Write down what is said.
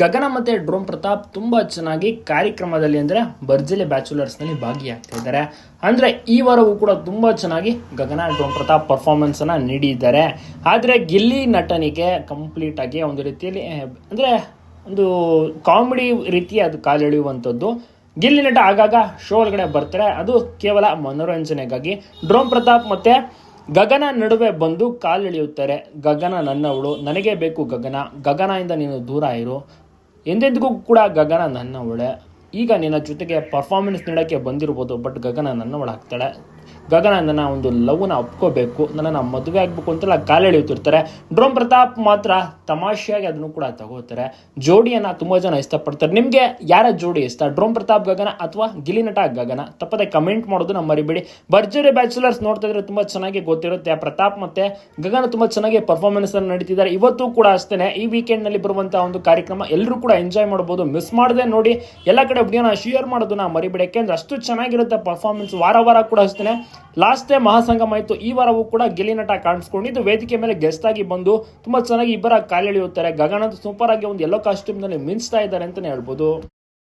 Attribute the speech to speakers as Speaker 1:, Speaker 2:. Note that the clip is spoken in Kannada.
Speaker 1: ಗಗನ ಮತ್ತೆ ಡ್ರೋಮ್ ಪ್ರತಾಪ್ ತುಂಬಾ ಚೆನ್ನಾಗಿ ಕಾರ್ಯಕ್ರಮದಲ್ಲಿ ಅಂದ್ರೆ ಬರ್ಜಲಿ ಬ್ಯಾಚುಲರ್ಸ್ನಲ್ಲಿ ಭಾಗಿಯಾಗ್ತಾ ಇದ್ದಾರೆ. ಅಂದ್ರೆ ಈ ವಾರವೂ ಕೂಡ ತುಂಬಾ ಚೆನ್ನಾಗಿ ಗಗನ ಡ್ರೋಮ್ ಪ್ರತಾಪ್ ಪರ್ಫಾರ್ಮೆನ್ಸನ್ನು ನೀಡಿದ್ದಾರೆ. ಆದರೆ ಗಿಲ್ಲಿ ನಟನಿಗೆ ಕಂಪ್ಲೀಟ್ ಆಗಿ ಒಂದು ರೀತಿಯಲ್ಲಿ ಅಂದರೆ ಅಂದ್ರೆ ಒಂದು ಕಾಮಿಡಿ ರೀತಿ ಅದು ಕಾಲೆಳೆಯುವಂಥದ್ದು ಗಿಲ್ಲಿ ನಟ ಆಗಾಗ ಶೋ ಒಳಗಡೆ ಬರ್ತಾರೆ. ಅದು ಕೇವಲ ಮನೋರಂಜನೆಗಾಗಿ. ಡ್ರೋಮ್ ಪ್ರತಾಪ್ ಮತ್ತೆ ಗಗನ ನಡುವೆ ಬಂದು ಕಾಲೆಳೆಯುತ್ತಾರೆ ಗಗನ ನನ್ನವಳು, ನನಗೆ ಬೇಕು ಗಗನ. ಗಗನದಿಂದ ನೀನು ದೂರ ಇರು. ಎಂದೆಂದಿಗೂ ಕೂಡ ಗಗನ ನನ್ನವಳೆ ಈಗ ನಿನ್ನ ಜೊತೆಗೆ ಪರ್ಫಾರ್ಮೆನ್ಸ್ ನೀಡೋಕ್ಕೆ ಬಂದಿರ್ಬೋದು ಬಟ್ ಗಗನ ನನ್ನವಳಾಗ್ತಾಳೆ ಗಗನ ನನ್ನ ಒಂದು ಲವ್ನ ಒಪ್ಕೋಬೇಕು, ನನ್ನನ್ನು ಮದುವೆ ಆಗಬೇಕು ಅಂತೆಲ್ಲ ಕಾಲೆಳೆಯುತ್ತಿರ್ತಾರೆ ಡ್ರೋಮ್ ಪ್ರತಾಪ್ ಮಾತ್ರ ತಮಾಷೆಯಾಗಿ ಅದನ್ನು ಕೂಡ ತಗೋತಾರೆ. ಜೋಡಿಯನ್ನು ತುಂಬ ಜನ ಇಷ್ಟಪಡ್ತಾರೆ. ನಿಮಗೆ ಯಾರ ಜೋಡಿ ಇಷ್ಟ? ಡ್ರೋಮ್ ಪ್ರತಾಪ್ ಗಗನ ಅಥವಾ ಗಿಲಿ ನಟ ಗಗನ? ತಪ್ಪದೆ ಕಮೆಂಟ್ ಮಾಡೋದು ನಮ್ಮ ಮರಿಬೇಡಿ. ಭರ್ಜರಿ ಬ್ಯಾಚುಲರ್ಸ್ ನೋಡ್ತಾ ಇದ್ರೆ ತುಂಬ ಚೆನ್ನಾಗಿ ಗೊತ್ತಿರುತ್ತೆ. ಪ್ರತಾಪ್ ಮತ್ತೆ ಗಗನ ತುಂಬ ಚೆನ್ನಾಗಿ ಪರ್ಫಾರ್ಮೆನ್ಸ್ ಅನ್ನು ನಡೀತಿದ್ದಾರೆ. ಇವತ್ತು ಕೂಡ ಅಷ್ಟೇ ಈ ವೀಕೆಂಡ್ನಲ್ಲಿ ಬರುವಂತಹ ಒಂದು ಕಾರ್ಯಕ್ರಮ ಎಲ್ಲರೂ ಕೂಡ ಎಂಜಾಯ್ ಮಾಡ್ಬೋದು. ಮಿಸ್ ಮಾಡದೆ ನೋಡಿ. ಎಲ್ಲ ಕಡೆ ವಿಡಿಯೋನ ಶೇರ್ ಮಾಡೋದನ್ನ ಮರಿಬೇಡಿ. ಯಾಕೆಂದ್ರೆ ಅಷ್ಟು ಚೆನ್ನಾಗಿರುತ್ತೆ ಪರ್ಫಾರ್ಮೆನ್ಸ್ ವಾರ ವಾರ ಕೂಡ ಅಷ್ಟೇ ಲಾಸ್ಟ್ ಟೈಮ್ ಮಹಾಸಂಗಮ ಆಯಿತು ಈ ವಾರವೂ ಕೂಡ ಗೆಲಿನಟ ಕಾಣಿಸ್ಕೊಂಡಿದ್ದು ವೇದಿಕೆ ಮೇಲೆ ಗೆಸ್ಟ್ ಆಗಿ ಬಂದು ತುಂಬ ಚೆನ್ನಾಗಿ ಇಬ್ಬರ ಕಾಲೆಳೆಯುತ್ತಾರೆ. ಗಗನ ಸೂಪರ್ ಆಗಿ ಒಂದು ಎಲ್ಲೋ ಕಾಸ್ಟ್ಯೂಮ್ನಲ್ಲಿ ಮಿಂಚ್ತಾ ಇದ್ದಾರೆ ಅಂತಲೇ ಹೇಳ್ಬೋದು.